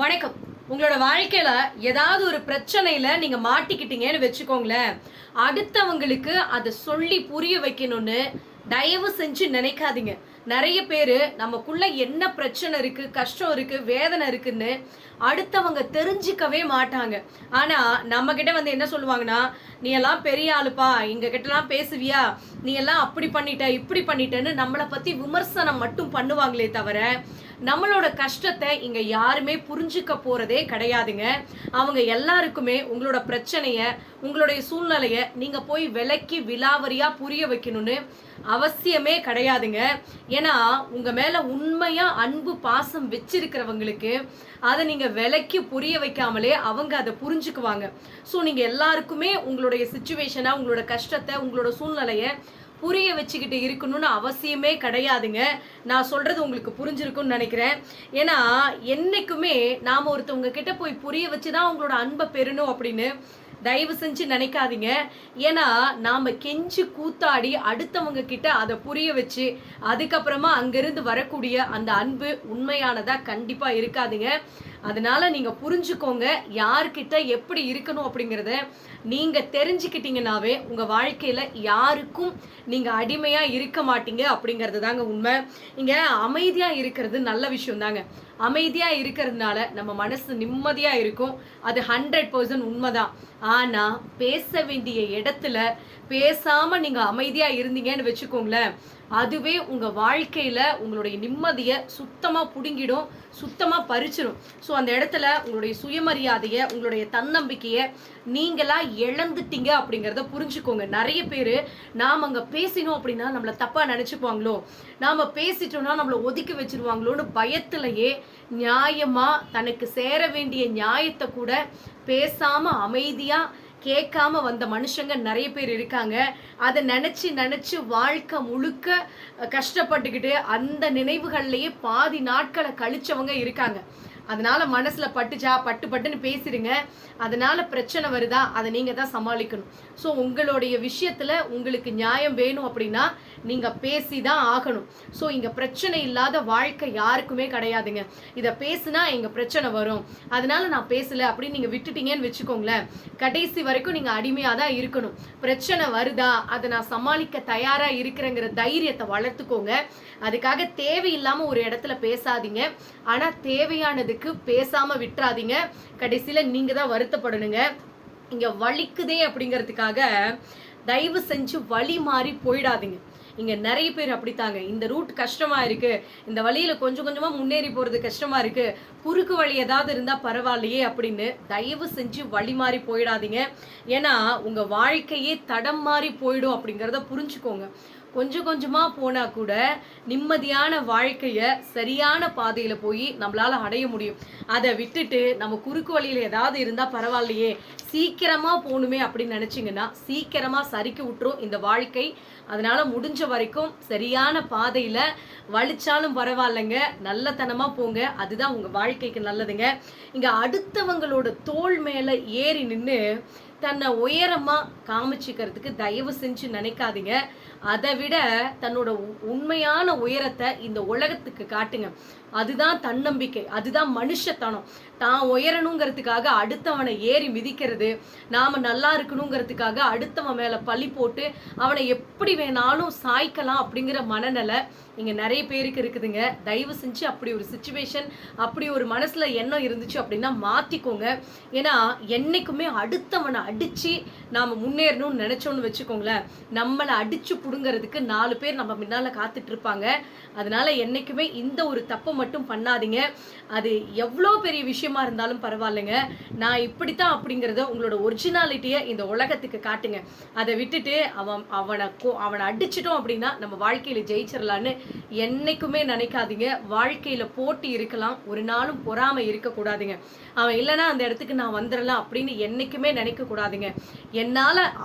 வணக்கம். உங்களோட வாழ்க்கையில ஏதாவது ஒரு பிரச்சனையில நீங்க மாட்டிக்கிட்டீங்கன்னு வச்சுக்கோங்களேன். அடுத்தவங்களுக்கு அதை சொல்லி புரிய வைக்கணும்னு தயவு செஞ்சு நினைக்காதீங்க. நிறைய பேர் நமக்குள்ள என்ன பிரச்சனை இருக்கு கஷ்டம் இருக்கு வேதனை இருக்குன்னு அடுத்தவங்க தெரிஞ்சுக்கவே மாட்டாங்க. ஆனா நம்ம கிட்ட வந்து என்ன சொல்லுவாங்கன்னா நீ எல்லாம் பெரிய ஆளுப்பா எங்க கிட்டலாம் பேசுவியா? நீ எல்லாம் அப்படி பண்ணிட்ட இப்படி பண்ணிட்டேன்னு நம்மளை பத்தி விமர்சனம் மட்டும் பண்ணுவாங்களே தவிர நம்மளோட கஷ்டத்தை இங்கே யாருமே புரிஞ்சுக்க போகிறதே கிடையாதுங்க. அவங்க எல்லாருக்குமே உங்களோட பிரச்சனையை உங்களுடைய சூழ்நிலையை நீங்கள் போய் விலக்கி விலாவரியாக புரிய வைக்கணும்னு அவசியமே கிடையாதுங்க. ஏன்னா உங்கள் மேலே உண்மையாக அன்பு பாசம் வச்சிருக்கிறவங்களுக்கு அதை நீங்கள் விலக்கி புரிய வைக்காமலே அவங்க அதை புரிஞ்சுக்குவாங்க. ஸோ நீங்கள் எல்லாருக்குமே உங்களுடைய சுச்சுவேஷனை உங்களோட கஷ்டத்தை உங்களோட சூழ்நிலையை புரிய வச்சுக்கிட்டு இருக்கணும்னு அவசியமே கிடையாதுங்க. நான் சொல்கிறது உங்களுக்கு புரிஞ்சிருக்கும்னு நினைக்கிறேன். ஏன்னா என்றைக்குமே நாம் ஒருத்தவங்க கிட்ட போய் புரிய வச்சு தான் அவங்களோட அன்பை பெறணும் அப்படின்னு தயவு செஞ்சு நினைக்காதீங்க. ஏன்னா நாம் கெஞ்சி கூத்தாடி அடுத்தவங்க கிட்ட அதை புரிய வச்சு அதுக்கப்புறமா அங்கேருந்து வரக்கூடிய அந்த அன்பு உண்மையானதாக கண்டிப்பாக இருக்காதுங்க. அதனால நீங்க புரிஞ்சுக்கோங்க யார்கிட்ட எப்படி இருக்கணும் அப்படிங்கிறத நீங்க தெரிஞ்சுக்கிட்டீங்கனாவே உங்க வாழ்க்கையில யாருக்கும் நீங்க அடிமையா இருக்க மாட்டீங்க அப்படிங்கிறது தாங்க உண்மை. இங்க அமைதியா இருக்கிறது நல்ல விஷயம் தாங்க. அமைதியா இருக்கிறதுனால நம்ம மனசு நிம்மதியா இருக்கும். அது ஹண்ட்ரட் பர்சன்ட் உண்மைதான். ஆனா பேச வேண்டிய இடத்துல பேசாம நீங்க அமைதியா இருந்தீங்கன்னு வச்சுக்கோங்களேன். அதுவே உங்கள் வாழ்க்கையில் உங்களுடைய நிம்மதியை சுத்தமாக பிடுங்கிடும் சுத்தமாக பறிச்சிடும் ஸோ அந்த இடத்துல உங்களுடைய சுயமரியாதையை உங்களுடைய தன்னம்பிக்கையை நீங்களாக இழந்துட்டீங்க அப்படிங்கிறத புரிஞ்சுக்கோங்க. நிறைய பேர் நாம் அங்கே பேசினோம் அப்படின்னா நம்மளை தப்பாக நினச்சிப்பாங்களோ நாம் பேசிட்டோம்னா நம்மளை ஒதுக்கி வச்சிருவாங்களோன்னு பயத்திலேயே நியாயமாக தனக்கு சேர வேண்டிய நியாயத்தை கூட பேசாமல் அமைதியாக கேட்காம வந்த மனுஷங்க நிறைய பேர் இருக்காங்க. அதை நினச்சி நினச்சி வாழ்க்கை முழுக்க கஷ்டப்பட்டுக்கிட்டு அந்த நினைவுகள்லையே பாதி நாட்களை கழிச்சவங்க இருக்காங்க. அதனால மனசுல பட்டுச்சா பட்டு பட்டுன்னு பேசிடுங்க அதனால பிரச்சனை வருதா அதை நீங்க தான் சமாளிக்கணும். ஸோ உங்களுடைய விஷயத்துல உங்களுக்கு நியாயம் வேணும் அப்படின்னா நீங்க பேசி தான் ஆகணும். ஸோ இங்க பிரச்சனை இல்லாத வாழ்க்கை யாருக்குமே கிடையாதுங்க. இதை பேசுனா எங்க பிரச்சனை வரும். அதனால நான் பேசல அப்படின்னு நீங்க விட்டுட்டீங்கன்னு வச்சுக்கோங்களேன். கடைசி வரைக்கும் நீங்க அடிமையா தான் இருக்கணும். பிரச்சனை வருதா அதை நான் சமாளிக்க தயாரா இருக்கிறேங்கிற தைரியத்தை வளர்த்துக்கோங்க. அதுக்காக தேவையில்லாம ஒரு இடத்துல பேசாதீங்க. ஆனா இருக்கு. பேசாம விட்டுறாதீங்க. கடைசியில நீங்க தான் வருத்தப்படணுங்க. இங்க வலிக்குதே அப்படிங்கிறதுக்காக தயவு செஞ்சு வழி மாறி போயிடாதீங்க. இங்க நிறைய பேர் அப்படித்தாங்க. இந்த ரூட் கஷ்டமா இருக்கு. இந்த வழியில கொஞ்சம் கொஞ்சமா முன்னேறி போறது கஷ்டமா இருக்கு. குறுக்கு வழி ஏதாவது இருந்தா பரவாயில்லையே அப்படின்னு தயவு செஞ்சு வழி மாறி போயிடாதீங்க. ஏன்னா உங்க வாழ்க்கையே தடம் மாறி போயிடும் அப்படிங்கிறத புரிஞ்சுக்கோங்க. கொஞ்சம் கொஞ்சமா போனா கூட நிம்மதியான வாழ்க்கைய சரியான பாதையில போய் நம்மளால அடைய முடியும். அதை விட்டுட்டு நம்ம குறுக்கு வழியில ஏதாவது இருந்தா பரவாயில்லையே. சீக்கிரமா போகணுமே அப்படின்னு நினைச்சீங்கன்னா சீக்கிரமா சறுக்கி விட்டுரும். இந்த வாழ்க்கை அதனால முடிஞ்ச வரைக்கும் சரியான பாதையில வலிச்சாலும் பரவாயில்லைங்க. நல்லத்தனமா போங்க. அதுதான் உங்க வாழ்க்கைக்கு நல்லதுங்க. இங்க அடுத்தவங்களோட தோல் மேல ஏறி நின்று தன்னை உயரமா காமிச்சிக்கிறதுக்கு தயவு செஞ்சு நினைக்காதீங்க. அதை விட தன்னோட உ- உண்மையான உயரத்தை இந்த உலகத்துக்கு காட்டுங்க. அதுதான் தன்னம்பிக்கை. அதுதான் மனுஷத்தனம். தான் உயரணுங்கிறதுக்காக அடுத்தவனை ஏறி மிதிக்கிறது. நாம நல்லா இருக்கணுங்கிறதுக்காக அடுத்தவன் மேல பழி போட்டு அவனை எப்படி வேணாலும் சாய்க்கலாம் அப்படிங்கிற மனநிலை இங்க நிறைய பேருக்கு இருக்குதுங்க. தயவு செஞ்சு அப்படி ஒரு சுச்சுவேஷன் அப்படி ஒரு மனசுல எண்ணம் இருந்துச்சு அப்படின்னா மாத்திக்கோங்க. ஏன்னா என்னைக்குமே அடுத்தவனை அடிச்சு நாம முன்னேறணும்னு நினைச்சோம்னு வச்சுக்கோங்களேன். நம்மளை அடிச்சு புடுங்கிறதுக்கு நாலு பேர் நம்ம முன்னால காத்துட்டு இருப்பாங்க. அதனால என்னைக்குமே இந்த ஒரு தப்பை மட்டும் பண்ணாதீங்க. அது எவ்வளோ பெரிய விஷயம் இருந்தாலும் பரவாயில்லைங்க. நான் இப்படித்தான் அப்படிங்கிறத உங்களோட ஒரிஜினாலிட்டியை இந்த உலகத்துக்கு காட்டுங்க. அதை விட்டுட்டு அவன் அவனை கோ- அவனை அடிச்சிட்டோம் அப்படின்னா நம்ம வாழ்க்கையில ஜெயிச்சிடலான்னு என்னைக்குமே நினைக்காதீங்க. வாழ்க்கையில போட்டி இருக்கலாம். ஒரு நாளும் பொறாமை இருக்கக்கூடாதுங்க. அவன் இல்லைன்னா அந்த இடத்துக்கு நான் வந்துடலாம் அப்படின்னு என்றைக்குமே நினைக்க கூடாதுங்க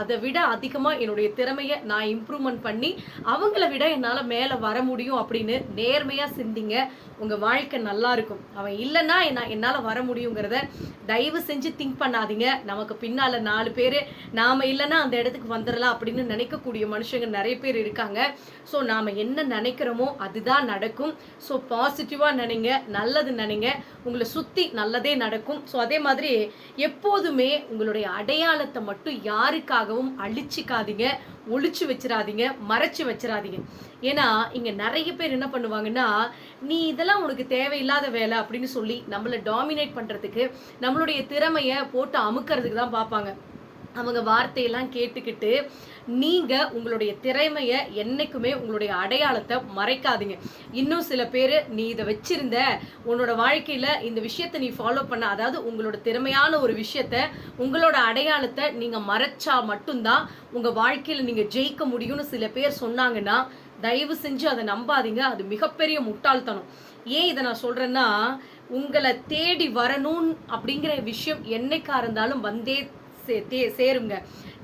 அதை விட அதிகமாக என்னுடைய திறமையை நான் இம்ப்ரூவ்மெண்ட் பண்ணி அவங்கள விட என்னால் மேலே வர முடியும் அப்படின்னு நேர்மையாக சிந்திங்க. உங்கள் வாழ்க்கை நல்லா இருக்கும். அவன் இல்லைன்னா என்ன என்னால் வர முடியுங்கிறத தயவு செஞ்சு திங்க் பண்ணாதீங்க. நமக்கு பின்னால் நாலு பேர் நாம் இல்லைன்னா அந்த இடத்துக்கு வந்துடலாம் அப்படின்னு நினைக்கக்கூடிய மனுஷங்க நிறைய பேர் இருக்காங்க. ஸோ நாம் என்ன நினைக்கிறோமோ அதுதான் நடக்கும். ஸோ பாசிட்டிவாக நினைங்க நல்லது நினைங்க. உங்களை சுற்றி நல்லதே நடக்கும். ஸோ அதே மாதிரி எப்போதுமே உங்களுடைய அடையாளத்தை மட்டும் யாருக்காகவும் அழிச்சிக்காதீங்க ஒழிச்சு வச்சிடாதீங்க மறைச்சு வச்சிடாதீங்க ஏன்னா இங்கே நிறைய பேர் என்ன பண்ணுவாங்கன்னா நீ இதெல்லாம் உனக்கு தேவையில்லாத வேலை அப்படின்னு சொல்லி நம்மளை டாமினேட் பண்ணுறதுக்கு நம்மளுடைய திறமைய போட்டு அமுக்கிறதுக்கு தான் பார்ப்பாங்க. அவங்க வார்த்தையெல்லாம் கேட்டுக்கிட்டு நீங்கள் உங்களுடைய திறமையை என்றைக்குமே உங்களுடைய அடையாளத்தை மறைக்காதீங்க. இன்னும் சில பேர் நீ இதை வச்சிருந்த உன்னோட வாழ்க்கையில் இந்த விஷயத்தை நீ ஃபாலோ பண்ண அதாவது உங்களோட திறமையான ஒரு விஷயத்த உங்களோட அடையாளத்தை நீங்கள் மறைச்சா மட்டும்தான் உங்கள் வாழ்க்கையில் நீங்கள் ஜெயிக்க முடியும்னு சில பேர் சொன்னாங்கன்னா தயவு செஞ்சு அதை நம்பாதீங்க. அது மிகப்பெரிய முட்டாள்தனம். ஏன் இதை நான் சொல்கிறேன்னா உங்களை தேடி வரணும் அப்படிங்கிற விஷயம் என்னைக்கா இருந்தாலும் வந்தே சே- தே- சேருங்க.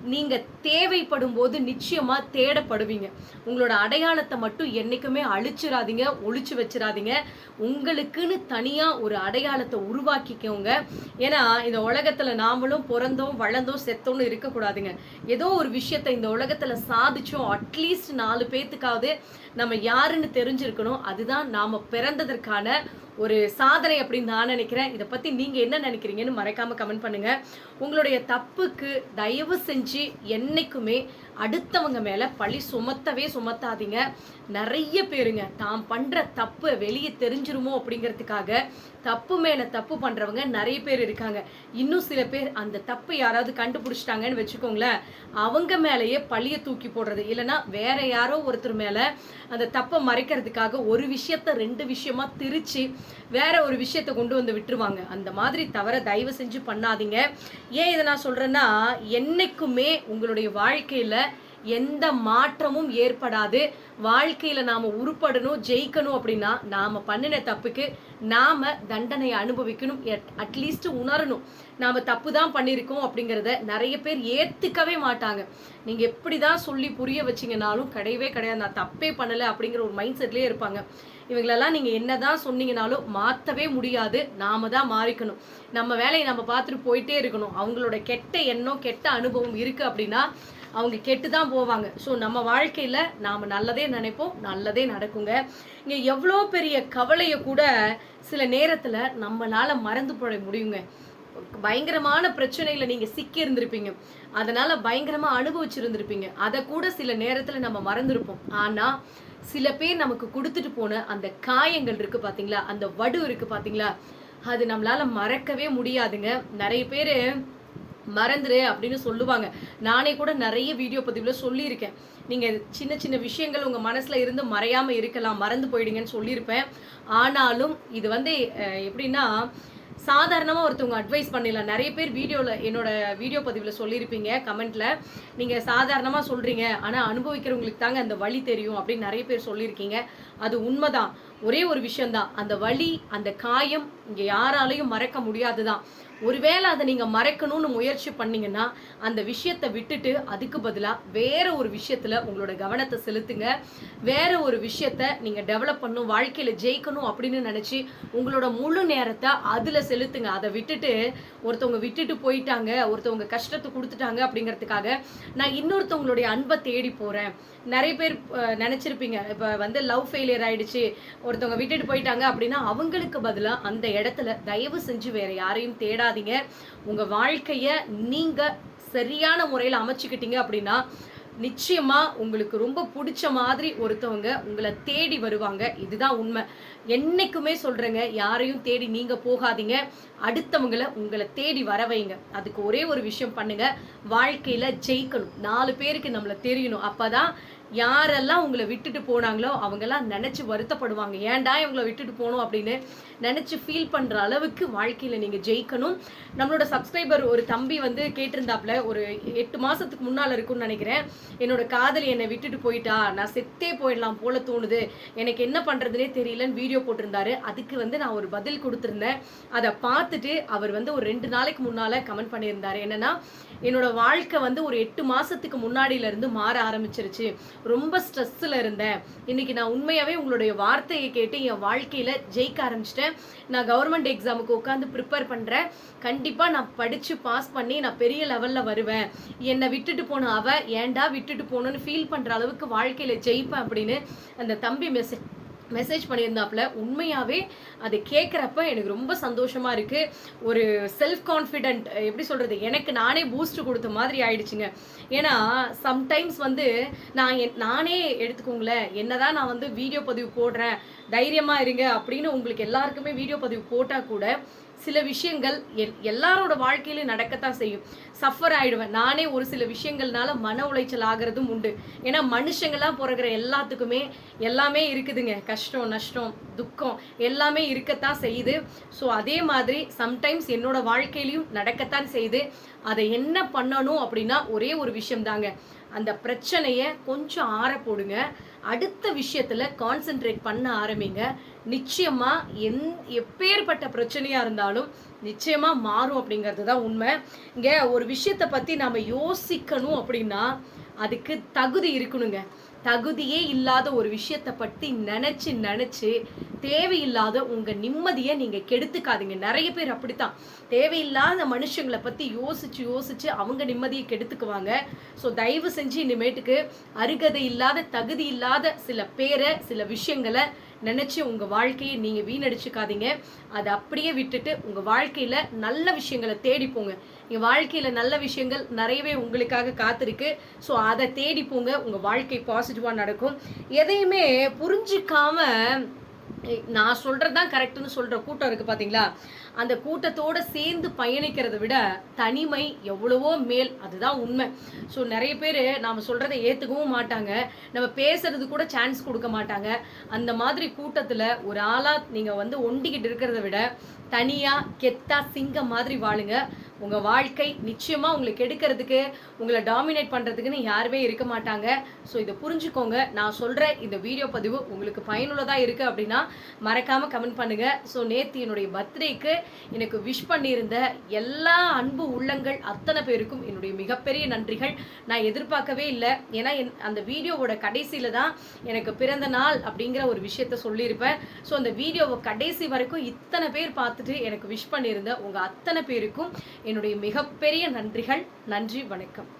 நீங்க தேவைப்படும் போது நிச்சயமா தேடப்படுவீங்க. உங்களோட அடையாளத்தை மட்டும் என்னைக்குமே அழிச்சிடாதீங்க ஒழிச்சு வச்சிடாதீங்க உங்களுக்குன்னு தனியா ஒரு அடையாளத்தை உருவாக்கிக்கோங்க. ஏன்னா இந்த உலகத்துல நாமளும் பிறந்தோம் வளர்ந்தோம் செத்தோம்னு இருக்கக்கூடாதுங்க. ஏதோ ஒரு விஷயத்தை இந்த உலகத்துல சாதிச்சோம் அட்லீஸ்ட் நாலு பேத்துக்காவது நம்ம யாருன்னு தெரிஞ்சிருக்கணும். அதுதான் நாம பிறந்ததற்கான ஒரு சாதனை அப்படின்னு நான் நினைக்கிறேன். இதை பத்தி நீங்க என்ன நினைக்கிறீங்கன்னு மறைக்காம கமெண்ட் பண்ணுங்க. உங்களுடைய தப்புக்கு தயவு செஞ்சு இஞ்சி என்றைக்குமே அடுத்தவங்க மேலே பழி சுமத்தவே சுமத்தாதீங்க. நிறைய பேருங்க தாம் பண்ணுற தப்பு வெளியே தெரிஞ்சிருமோ அப்படிங்கிறதுக்காக தப்பு மேலே தப்பு பண்ணுறவங்க நிறைய பேர் இருக்காங்க. இன்னும் சில பேர் அந்த தப்பு யாராவது கண்டுபிடிச்சிட்டாங்கன்னு வச்சுக்கோங்களேன். அவங்க மேலேயே பழியை தூக்கி போடுறது இல்லைன்னா வேற யாரோ ஒருத்தர் மேலே அந்த தப்பை மறைக்கிறதுக்காக ஒரு விஷயத்த ரெண்டு விஷயமா திரிச்சு வேற ஒரு விஷயத்த கொண்டு வந்து விட்டுருவாங்க. அந்த மாதிரி தவிர தயவு செஞ்சு பண்ணாதீங்க. ஏன் இதை நான் சொல்கிறேன்னா என்னைக்குமே உங்களுடைய வாழ்க்கையில் எந்த மாற்றமும் ஏற்படாது. வாழ்க்கையில் நாம் உருப்படணும் ஜெயிக்கணும் அப்படின்னா நாம் பண்ணின தப்புக்கு நாம் தண்டனையை அனுபவிக்கணும். அட்லீஸ்ட் உணரணும். நாம் தப்பு தான் பண்ணியிருக்கோம் அப்படிங்கிறத நிறைய பேர் ஏற்றுக்கவே மாட்டாங்க. நீங்கள் எப்படி தான் சொல்லி புரிய வச்சிங்கனாலும் கிடையவே கிடையாது. நான் தப்பே பண்ணலை அப்படிங்கிற ஒரு மைண்ட் செட்லேயே இருப்பாங்க. இவங்களெல்லாம் நீங்கள் என்ன தான் சொன்னீங்கனாலும் மாற்றவே முடியாது. நாம தான் மாறிக்கணும். நம்ம வேலையை நம்ம பார்த்துட்டு போயிட்டே இருக்கணும். அவங்களோட கெட்ட எண்ணம் கெட்ட அனுபவம் இருக்குது அப்படின்னா அவங்க கெட்டு தான் போவாங்க. ஸோ நம்ம வாழ்க்கையில் நாம் நல்லதே நினைப்போம் நல்லதே நடக்குங்க. இங்கே எவ்வளோ பெரிய கவலையை கூட சில நேரத்தில் நம்மளால் மறந்து போட முடியுங்க. பயங்கரமான பிரச்சனையில் நீங்கள் சிக்கி இருந்திருப்பீங்க. அதனால் பயங்கரமாக அனுபவிச்சிருந்திருப்பீங்க. அதை கூட சில நேரத்தில் நம்ம மறந்துருப்போம். ஆனால் சில பேர் நமக்கு கொடுத்துட்டு போன அந்த காயங்கள் இருக்குது பார்த்தீங்களா அந்த வடு இருக்குது பார்த்தீங்களா அது நம்மளால் மறக்கவே முடியாதுங்க. நிறைய பேர் மறந்துரு அப்படின்னு சொல்லுவாங்க. நானே கூட நிறைய வீடியோ பதிவில் சொல்லியிருக்கேன். நீங்கள் சின்ன சின்ன விஷயங்கள் உங்கள் மனசில் இருந்து மறையாமல் இருக்கலாம் மறந்து போயிடுங்கன்னு சொல்லியிருப்பேன். ஆனாலும் இது வந்து எப்படின்னா சாதாரணமாக ஒருத்தவங்க அட்வைஸ் பண்ணிடலாம். நிறைய பேர் வீடியோவில் என்னோட வீடியோ பதிவில் சொல்லியிருப்பீங்க கமெண்ட்டில் நீங்கள் சாதாரணமாக சொல்கிறீங்க ஆனால் அனுபவிக்கிறவங்களுக்கு தாங்க அந்த வழி தெரியும் அப்படின்னு நிறைய பேர் சொல்லியிருக்கீங்க. அது உண்மைதான். ஒரே ஒரு விஷயம்தான். அந்த வலி அந்த காயம் இங்கே யாராலையும் மறக்க முடியாது தான் ஒருவேளை அதை நீங்கள் மறைக்கணும்னு முயற்சி பண்ணீங்கன்னா அந்த விஷயத்தை விட்டுட்டு அதுக்கு பதிலாக வேற ஒரு விஷயத்தில் உங்களோட கவனத்தை செலுத்துங்க. வேற ஒரு விஷயத்த நீங்கள் டெவலப் பண்ணும் வாழ்க்கையில் ஜெயிக்கணும் அப்படின்னு நினச்சி உங்களோட முழு நேரத்தை அதில் செலுத்துங்க. அதை விட்டுட்டு ஒருத்தவங்க விட்டுட்டு போயிட்டாங்க ஒருத்தவங்க கஷ்டத்தை கொடுத்துட்டாங்க அப்படிங்கிறதுக்காக நான் இன்னொருத்தவங்களுடைய அன்பை தேடி போகிறேன் நிறைய பேர் நினச்சிருப்பீங்க. இப்போ வந்து லவ் ஃபெயிலியர் ஆயிடுச்சு. ஒருத்தவங்க விட்டுட்டு போயிட்டாங்க அப்படின்னா அவங்களுக்கு பதிலாக அந்த இடத்துல தயவு செஞ்சு வேற யாரையும் தேடாதீங்க. உங்கள் வாழ்க்கையை நீங்கள் சரியான முறையில் அமைச்சுக்கிட்டீங்க அப்படின்னா நிச்சயமா உங்களுக்கு ரொம்ப பிடிச்ச மாதிரி ஒருத்தவங்க உங்களை தேடி வருவாங்க. இதுதான் உண்மை. என்னைக்குமே சொல்றேங்க யாரையும் தேடி நீங்க போகாதீங்க. அடுத்தவங்களை உங்களை தேடி வர வைங்க. அதுக்கு ஒரே ஒரு விஷயம் பண்ணுங்க. வாழ்க்கையில ஜெயிக்கணும். நாலு பேருக்கு நம்மளை தெரியணும். அப்பதான் யாரெல்லாம் உங்களை விட்டுட்டு போனாங்களோ அவங்கெல்லாம் நினச்சி வருத்தப்படுவாங்க. ஏன்டா இவங்களை விட்டுட்டு போகணும் அப்படின்னு நினச்சி ஃபீல் பண்ணுற அளவுக்கு வாழ்க்கையில் நீங்கள் ஜெயிக்கணும். நம்மளோட சப்ஸ்கிரைபர் ஒரு தம்பி வந்து கேட்டிருந்தாப்புல ஒரு எட்டு மாதத்துக்கு முன்னால் இருக்கும்னு நினைக்கிறேன். என்னோட காதலி என்னை விட்டுட்டு போயிட்டா நான் செத்தே போயிடலாம் போல தோணுது. எனக்கு என்ன பண்ணுறதுனே தெரியலன்னு வீடியோ போட்டிருந்தாரு. அதுக்கு வந்து நான் ஒரு பதில் கொடுத்துருந்தேன். அதை பார்த்துட்டு அவர் வந்து ஒரு ரெண்டு நாளைக்கு முன்னால் கமெண்ட் பண்ணியிருந்தாரு. என்னென்னா என்னோட வாழ்க்கை வந்து ஒரு எட்டு மாதத்துக்கு முன்னாடியில இருந்து மாற ஆரம்பிச்சிருச்சு. ரொம்ப ஸ்ட்ரெஸ்ஸில் இருந்தேன். இன்னைக்கு நான் உண்மையாகவே உங்களுடைய வார்த்தையை கேட்டு என் வாழ்க்கையில் ஜெயிக்க ஆரம்பிச்சிட்டேன். நான் கவர்மெண்ட் எக்ஸாமுக்கு உட்காந்து ப்ரிப்பேர் பண்ணுறேன் கண்டிப்பாக நான் படித்து பாஸ் பண்ணி நான் பெரிய லெவலில் வருவேன். என்னை விட்டுட்டு போன அவ ஏன்டா விட்டுட்டு போகணுன்னு ஃபீல் பண்ணுற அளவுக்கு வாழ்க்கையில் ஜெயிப்பேன் அப்படின்னு அந்த தம்பி மெசேஜ் மெசேஜ் பண்ணியிருந்தாப்புல உண்மையாகவே அதை கேட்குறப்ப எனக்கு ரொம்ப சந்தோஷமாக இருக்குது ஒரு செல்ஃப் கான்ஃபிடென்ட் எப்படி சொல்கிறது எனக்கு நானே பூஸ்ட் கொடுத்த மாதிரி ஆயிடுச்சுங்க. ஏன்னா சம்டைம்ஸ் வந்து நான் என் நானே எடுத்துக்கோங்களேன் என்னதான் நான் வந்து வீடியோ பதிவு போடுறேன் தைரியமாக இருங்க அப்படின்னு உங்களுக்கு எல்லாருக்குமே வீடியோ பதிவு போட்டால் கூட சில விஷயங்கள் எல் எல்லாரோட வாழ்க்கையிலும் நடக்கத்தான் செய்யும். சஃபர் ஆயிடுவேன். நானே ஒரு சில விஷயங்கள்னால மன உளைச்சல் ஆகிறதும் உண்டு. ஏன்னா மனுஷங்களாம் பிறகுற எல்லாத்துக்குமே எல்லாமே இருக்குதுங்க. கஷ்டம் நஷ்டம் துக்கம் எல்லாமே இருக்கத்தான் செய்யுது. ஸோ அதே மாதிரி சம்டைம்ஸ் என்னோட வாழ்க்கையிலையும் நடக்கத்தான் செய்யுது. அதை என்ன பண்ணணும் அப்படின்னா ஒரே ஒரு விஷயம் தாங்க அந்த பிரச்சனையை கொஞ்சம் ஆற போடுங்க. அடுத்த விஷயத்தில் கான்சென்ட்ரேட் பண்ண ஆரம்பிங்க. நிச்சயமாக எந் எப்பேற்பட்ட பிரச்சனையாக இருந்தாலும் நிச்சயமாக மாறும் அப்படிங்கிறது தான் உண்மை. இங்கே ஒரு விஷயத்தை பற்றி நாம் யோசிக்கணும் அப்படின்னா அதுக்கு தகுதி இருக்கணுங்க. தகுதியே இல்லாத ஒரு விஷயத்தை பற்றி நினச்சி நினச்சி தேவையில்லாத உங்கள் நிம்மதியை நீங்கள் கெடுத்துக்காதீங்க. நிறைய பேர் அப்படித்தான். தேவையில்லாத மனுஷங்களை பற்றி யோசிச்சு யோசிச்சு அவங்க நிம்மதியை கெடுத்துக்குவாங்க. ஸோ தயவு செஞ்சு இனிமேட்டுக்கு அருகதை இல்லாத தகுதி இல்லாத சில பேரை சில விஷயங்களை நினச்சி உங்கள் வாழ்க்கையை நீங்கள் வீணடிச்சுக்காதீங்க. அதை அப்படியே விட்டுட்டு உங்கள் வாழ்க்கையில் நல்ல விஷயங்களை தேடி போங்க. நீங்க வாழ்க்கையில் நல்ல விஷயங்கள் நிறையவே உங்களுக்காக காத்திருக்கு. ஸோ அதை தேடி போங்க. உங்கள் வாழ்க்கை பாசிட்டிவாக நடக்கும். எதையுமே புரிஞ்சிக்காமல் நான் சொல்கிறது தான் கரெக்ட்னு சொல்கிற கூட்டம் இருக்குது பார்த்தீங்களா அந்த கூட்டத்தோட சேர்ந்து பயணிக்கிறதை விட தனிமை எவ்வளவோ மேல் அதுதான் உண்மை. ஸோ நிறைய பேர் நாம் சொல்றதை ஏற்றுக்கவும் மாட்டாங்க. நம்ம பேசுறது கூட சான்ஸ் கொடுக்க மாட்டாங்க. அந்த மாதிரி கூட்டத்தில் ஒரு ஆளா நீங்க வந்து ஒண்டிக்கிட்டு இருக்கிறத விட தனியா கெத்தா சிங்கம் மாதிரி வாழுங்க. உங்க வாழ்க்கை நிச்சயமா உங்களுக்கு எடுக்கிறதுக்கு உங்களை டாமினேட் பண்றதுக்குன்னு யாருமே இருக்க மாட்டாங்க. ஸோ இதை புரிஞ்சுக்கோங்க. நான் சொல்ற இந்த வீடியோ பதிவு உங்களுக்கு பயனுள்ளதா இருக்கு அப்படின்னா மறக்காம கமெண்ட் பண்ணுங்க. ஸோ நேத்து என்னுடைய பர்த்டேக்கு எனக்கு விஷ் பண்ணியிருந்த எல்லா அன்பு உள்ளங்கள் அத்தனை பேருக்கும் என்னுடைய மிகப்பெரிய நன்றிகள். நான் எதிர்பார்க்கவே இல்லை. ஏன்னா என்- அந்த வீடியோவோட கடைசியில் தான் எனக்கு பிறந்த நாள் அப்படிங்கிற ஒரு விஷயத்த சொல்லியிருப்பேன். ஸோ அந்த வீடியோவை கடைசி வரைக்கும் இத்தனை பேர் பார்த்துட்டு எனக்கு விஷ் பண்ணியிருந்த உங்கள் அத்தனை பேருக்கும் என்னுடைய மிகப்பெரிய நன்றிகள். நன்றி வணக்கம்.